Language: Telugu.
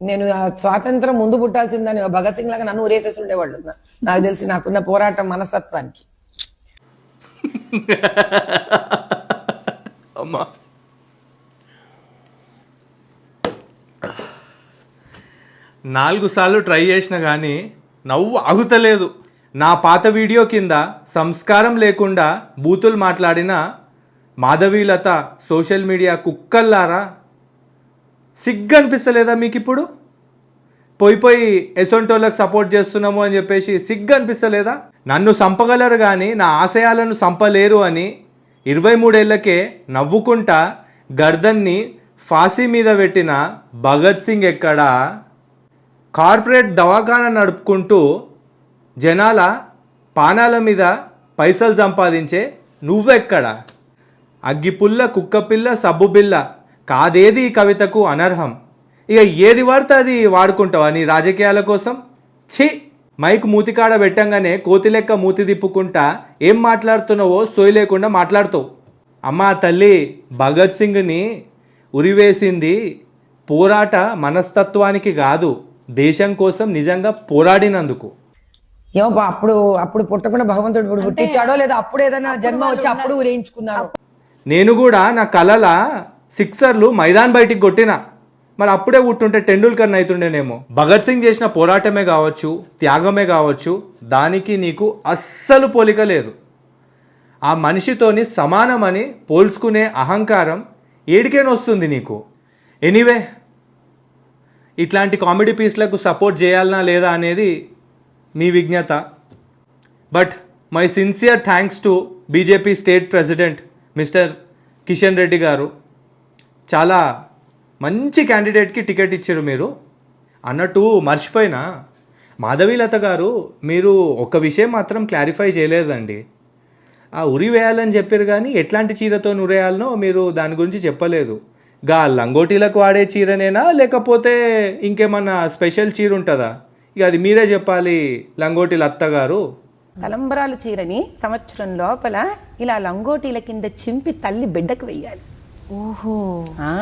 నేను స్వాతంత్రం ముందు పుట్టాల్సిందని భగత్ సింగ్ లాగా నన్ను ఊరేసేసి ఉండేవాళ్ళు నాకు తెలిసి నాకున్న పోరాటం మనస్తత్వానికి. అమ్మా. నాలుగు సార్లు ట్రై చేసిన కానీ నవ్వు ఆగుతలేదు. నా పాత వీడియో కింద సంస్కారం లేకుండా బూతులు మాట్లాడిన మాధవీలత సోషల్ మీడియా కుక్కల్లారా సిగ్గు అనిపిస్తలేదా మీకు ఇప్పుడు పోయి పోయి ఎసొంటోళ్ళకి సపోర్ట్ చేస్తున్నాము అని చెప్పేసి సిగ్గు అనిపిస్తలేదా నన్ను చంపగలరు కానీ నా ఆశయాలను చంపలేరు అని ఇరవై మూడేళ్ళకే నవ్వుకుంటా గర్దన్ని ఫాసీ మీద పెట్టిన భగత్ సింగ్ ఎక్కడా? కార్పొరేట్ దవాఖానా నడుపుకుంటూ జనాల పానాల మీద పైసలు సంపాదించే నువ్వెక్కడా? అగ్గిపుల్ల కుక్కపిల్ల సబ్బు బిల్ల కాదేది ఈ కవితకు అనర్హం? ఇక ఏది వాడితే అది వాడుకుంటావా నీ రాజకీయాల కోసం? ఛీ! మైక్ మూతికాడ పెట్టంగానే కోతి లెక్క మూతి తిప్పుకుంటా ఏం మాట్లాడుతున్నావో సోయి లేకుండా మాట్లాడుతావు. అమ్మా తల్లి భగత్ సింగ్ని ఉరివేసింది పోరాట మనస్తత్వానికి కాదు దేశం కోసం నిజంగా పోరాడినందుకు. ఏమో బా, అప్పుడు అప్పుడు పుట్టకుండా భగవంతుడు పుట్టించాడో లేదా అప్పుడు ఏదైనా జన్మ వచ్చి అప్పుడు ఊరేయించుకున్నారు నేను కూడా నా కలల సిక్సర్లు మైదాన్ బయటికి కొట్టిన మరి అప్పుడే పుట్టుంటే టెండూల్కర్ అవుతుండేనేమో భగత్ సింగ్ చేసిన పోరాటమే కావచ్చు త్యాగమే కావచ్చు దానికి నీకు అస్సలు పోలిక లేదు. ఆ మనిషితోని సమానమని పోల్చుకునే అహంకారం ఏడికేనొస్తుంది నీకు. ఎనీవే ఇట్లాంటి కామెడీ పీస్లకు సపోర్ట్ చేయాలనా లేదా అనేది మీ విజ్ఞత. But my sincere thanks to BJP state president mister Kishan Reddy గారు. చాలా మంచి క్యాండిడేట్కి టికెట్ ఇచ్చారు మీరు. అన్నట్టు మర్చిపోయినా. మాధవీలత గారు మీరు ఒక విషయం మాత్రం క్లారిఫై చేయలేదండి. ఆ ఉరి వేయాలని చెప్పారు కానీ ఎట్లాంటి చీరతో ఉరేయాలనో మీరు దాని గురించి చెప్పలేదు. గా లంగోటీలకు వాడే చీరనేనా? లేకపోతే ఇంకేమన్నా స్పెషల్ చీర ఉంటుందా? ఇక అది మీరే చెప్పాలి లంగోటీల అత్తగారు తలంబరాల చీరని సంవత్సరం లోపల ఇలా లంగోటీల కింద చింపి తల్లి బిడ్డకు వెయ్యాలి. ఓహో ఆ